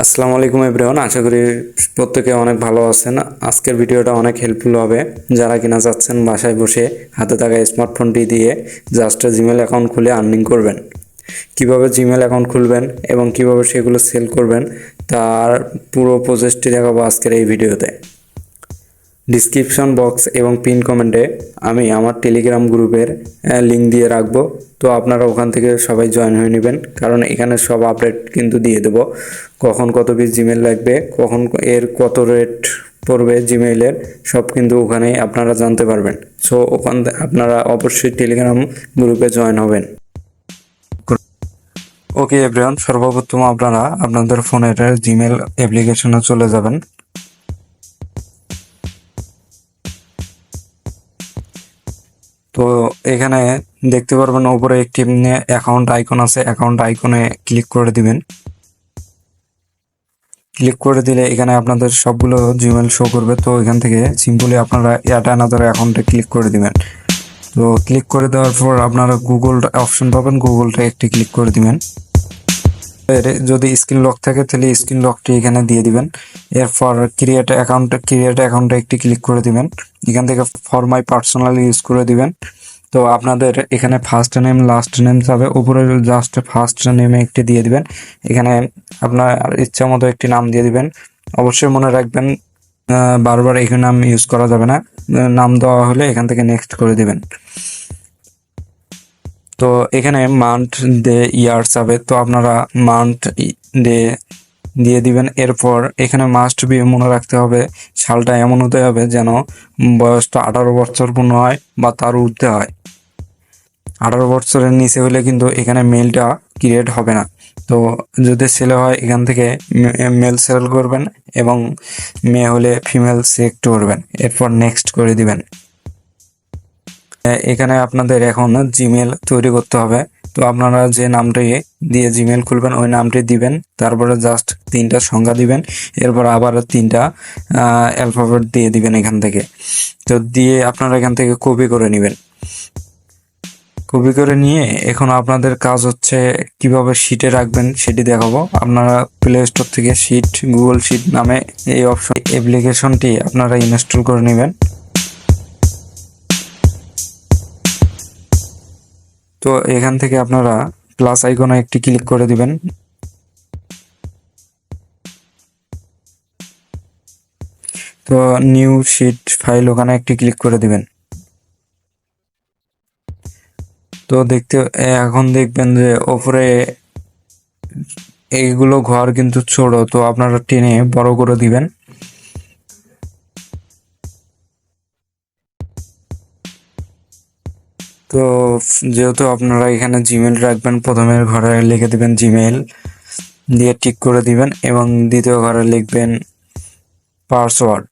আসসালামু আলাইকুম এভরিওয়ান, আশা করি প্রত্যেকে অনেক ভালো আছেন। আজকের ভিডিওটা অনেক হেল্পফুল হবে। যারা কিনা যাচ্ছেন বাসায় বসে হাতে থাকা স্মার্টফোনটি দিয়ে জাস্ট জিমেল অ্যাকাউন্ট খুলে আর্নিং করবেন। কীভাবে জিমেল অ্যাকাউন্ট খুলবেন এবং কীভাবে সেগুলো সেল করবেন, তার পুরো প্রসেসটি দেখাবো আজকের এই ভিডিওতে। ডিসক্রিপশন বক্স এবং পিন কমেন্টে আমি আমার টেলিগ্রাম গ্রুপের লিঙ্ক দিয়ে রাখব। তো আপনারা ওখান থেকে সবাই জয়েন হয়ে নেবেন। কারণ এখানে সব আপডেট কিন্তু দিয়ে দেবো। কখন কত পিস জিমেল লাগবে, কখন এর কত রেট পড়বে জিমেইলের সব কিন্তু ওখানে আপনারা জানতে পারবেন। সো ওখান আপনারা অবশ্যই টেলিগ্রাম গ্রুপে জয়েন হবেন। ওকে এভরিওয়ান সর্বপ্রথম আপনারা আপনাদের ফোনের জিমেল অ্যাপ্লিকেশনে চলে যাবেন। তো এখানে দেখতে পারবেন উপরে একটি অ্যাকাউন্ট আইকন আছে। অ্যাকাউন্ট আইকনে ক্লিক করে দিবেন। ক্লিক করে দিলে এখানে আপনাদের সবগুলো জিমেল শো করবে। তো এখান থেকে সিম্পলি আপনারা অ্যাট অ্যানাদার অ্যাকাউন্টে ক্লিক করে দিবেন। তো ক্লিক করে দেওয়ার পর আপনারা গুগল অপশন পাবেন। গুগলটা একটি ক্লিক করে দিবেন। যদি স্ক্রিন লক থাকে, তাহলে স্ক্রিন লকটি এখানে দিয়ে দিবেন। এরপর ক্রিয়েট অ্যাকাউন্ট ক্রিয়েট অ্যাকাউন্টে একটি ক্লিক করে দিবেন। এখান থেকে ফর মাই পার্সোনাল ইউজ করে দিবেন। তো আপনাদের এখানে ফার্স্ট নেম লাস্ট নেম যাবে উপরে জাস্ট ফার্স্ট নেমে একটি দিয়ে দিবেন। এখানে আপনার ইচ্ছা মতো একটি নাম দিয়ে দিবেন। অবশ্যই মনে রাখবেন বারবার এই নাম ইউজ করা যাবে না। নাম দেওয়া হলে এখান থেকে নেক্সট করে দিবেন। তো এখানে মান্থ ডে ইয়ার যাবে তো আপনারা মান্থ ডে দিয়ে দিবেন। এরপর এখানে মাস্ট বি মনে রাখতে হবে, সালটা এমন হতে হবে যেন বয়সটা আঠারো বছর পূর্ণ হয় বা তার ঊর্ধ্বে হয়। আঠারো বছরের নিচে হলে কিন্তু এখানে মেলটা ক্রিয়েট হবে না। তো যদি ছেলে হয়, এখান থেকে মেল সেল করবেন এবং মেয়ে হলে ফিমেল সিলেক্ট করবেন। এরপর নেক্সট করে দিবেন। এখানে আপনাদের এখন জিমেল তৈরি করতে হবে। তো আপনারা যে নামটি দিয়ে জিমেল খুলবেন, ওই নামটি দিবেন। তারপরে জাস্ট তিনটা সংখ্যা দিবেন। এরপর আবার তিনটা অ্যালফাবেট দিয়ে দিবেন এখান থেকে। তো দিয়ে আপনারা এখান থেকে কপি করে নেবেন। কপি করে নিয়ে এখন আপনাদের কাজ হচ্ছে কীভাবে শিটে রাখবেন সেটি দেখাবো। আপনারা প্লে স্টোর থেকে শিট গুগল শিট নামে এই অপশন অ্যাপ্লিকেশনটি আপনারা ইনস্টল করে নেবেন। তো এখান থেকে আপনারা প্লাস আইকনে একটি ক্লিক করে দিবেন। তো নিউ শিট ফাইল ওখানে একটি ক্লিক করে দিবেন। তো দেখতে এখন দেখবেন যে ওপরে এইগুলো ঘর কিন্তু ছোট, তো আপনারা টেনে বড় করে দিবেন। তো যেহেতু আপনারা এখানে জিমেল রাখবেন, প্রথমে ঘরে লিখে দিবেন জিমেল দিয়ে টিক করে দিবেন এবং দ্বিতীয় ঘরে লিখবেন পাসওয়ার্ড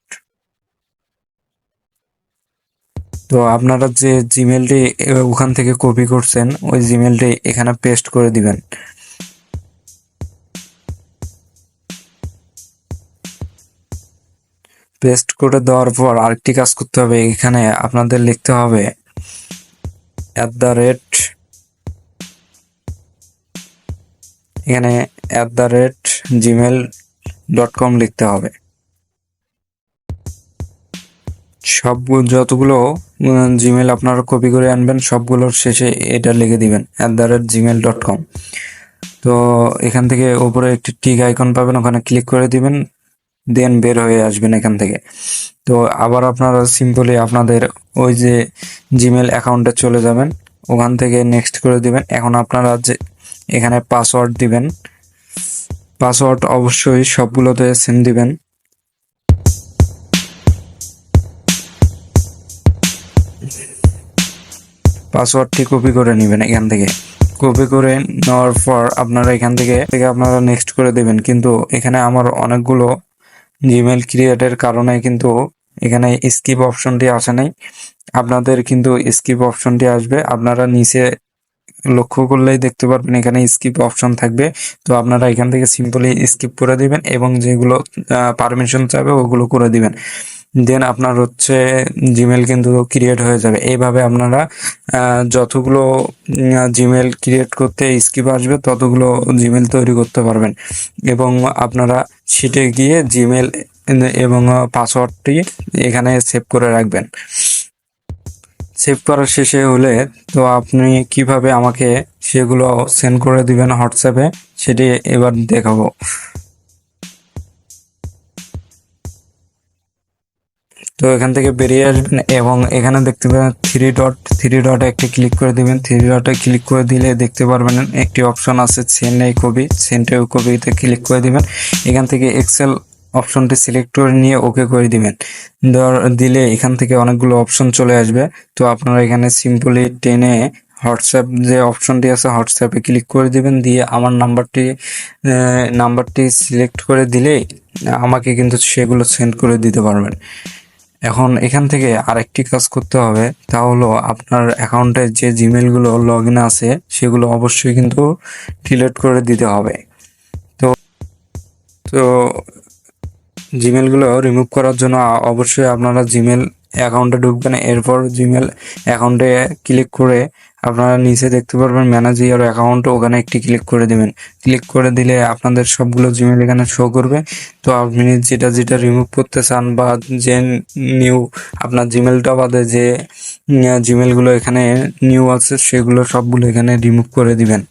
তো আপনারা যে জিমেলটি ওখান থেকে কপি করছেন, ওই জিমেলটি এখানে পেস্ট করে দিবেন। পেস্ট করে দেওয়ার পর আরেকটি কাজ করতে হবে, এখানে আপনাদের লিখতে হবে অ্যাট দ্য রেট এখানে at the rate Gmail dot com লিখতে হবে। সব যতগুলো জিমেল আপনারা কপি করে আনবেন, সবগুলোর শেষে এটা লিখে দিবেন at the rate Gmail dot com তো এখান থেকে উপরে একটি টিক আইকন পাবেন, ওখানে ক্লিক করে দিবেন দেন বের হয়ে আসবেন এখান থেকে। তো আবার আপনারা সিম্পলি আপনাদের ওই যে জিমেল অ্যাকাউন্টে চলে যাবেন। ওখান থেকে নেক্সট করে দিবেন। এখন আপনারা যে এখানে পাসওয়ার্ড দিবেন। পাসওয়ার্ড অবশ্যই সবগুলোতে সেম দিবেন। পাসওয়ার্ডটি কপি করে নেবেন এখান থেকে। কপি করে নেওয়ার পর আপনারা এখান থেকে থেকে আপনারা নেক্সট করে দেবেন। কিন্তু এখানে আমার অনেকগুলো জিমেল ক্রিয়েটের কারণে কিন্তু এখানে স্কিপ অপশনটি আসে নাই। আপনাদের কিন্তু স্কিপ অপশনটি আসবে। আপনারা নিচে লক্ষ্য করলেই দেখতে পারবেন এখানে স্কিপ অপশন থাকবে। তো আপনারা এখান থেকে সিম্পলি স্কিপ করে দিবেন এবং যেগুলো পারমিশন চাবে ওগুলো করে দিবেন। দেন আপনার হচ্ছে জিমেল কিন্তু ক্রিয়েট হয়ে যাবে। এইভাবে আপনারা যতগুলো জিমেল ক্রিয়েট করতে স্কিপ আসবে ততগুলো জিমেল তৈরি করতে পারবেন। এবং আপনারা সিটে গিয়ে জিমেল এবং পাসওয়ার্ডটি এখানে সেভ করে রাখবেন। সেভ করা শেষে হলে তো আপনি কীভাবে আমাকে সেগুলো সেন্ড করে দিবেন হোয়াটসঅ্যাপে সেটি এবার দেখাবো। তো এখান থেকে বেরিয়ে আসবেন এবং এখানে দেখতে পাবেন থ্রি ডট থ্রি ডটে একটি ক্লিক করে দিবেন। থ্রি ডটে ক্লিক করে দিলে দেখতে পারবেন একটি অপশন আছে সেন্ড এই কপি সেন্ড এই কপিতে ক্লিক করে দিবেন। এখান থেকে এক্সেল অপশনটি সিলেক্ট করে নিয়ে ওকে করে দিবেন। দেওয়ার- দিলে এখান থেকে অনেকগুলো অপশন চলে আসবে। তো আপনারা এখানে সিম্পলি টেনে হোয়াটসঅ্যাপ যে অপশনটি আছে, হোয়াটসঅ্যাপে ক্লিক করে দিবেন। দিয়ে আমার নাম্বারটি নাম্বারটি সিলেক্ট করে দিলেই আমাকে কিন্তু সেগুলো সেন্ড করে দিতে পারবেন। এখন এখান থেকে আরেকটি কাজ করতে হবে। তা হলো আপনার অ্যাকাউন্টে যে জিমেলগুলো লগ ইন আছে, সেগুলো অবশ্যই কিন্তু ডিলেট করে দিতে হবে। তো তো জিমেলগুলো রিমুভ করার জন্য অবশ্যই আপনারা জিমেল অ্যাকাউন্টে ঢুকবেন। এরপর জিমেল অ্যাকাউন্টে ক্লিক করে আপনারা নিচে দেখতে পারবেন ম্যানেজ ইয়ার অ্যাকাউন্ট ওখানে একটি ক্লিক করে দিবেন। ক্লিক করে দিলে আপনাদের সবগুলো জিমেল এখানে শো করবে। তো আপনি যেটা যেটা রিমুভ করতে চান বা যে নিউ আপনার জিমেলটা বাদে যে জিমেলগুলো এখানে নিউ আছে, সেগুলো সবগুলো এখানে রিমুভ করে দিবেন।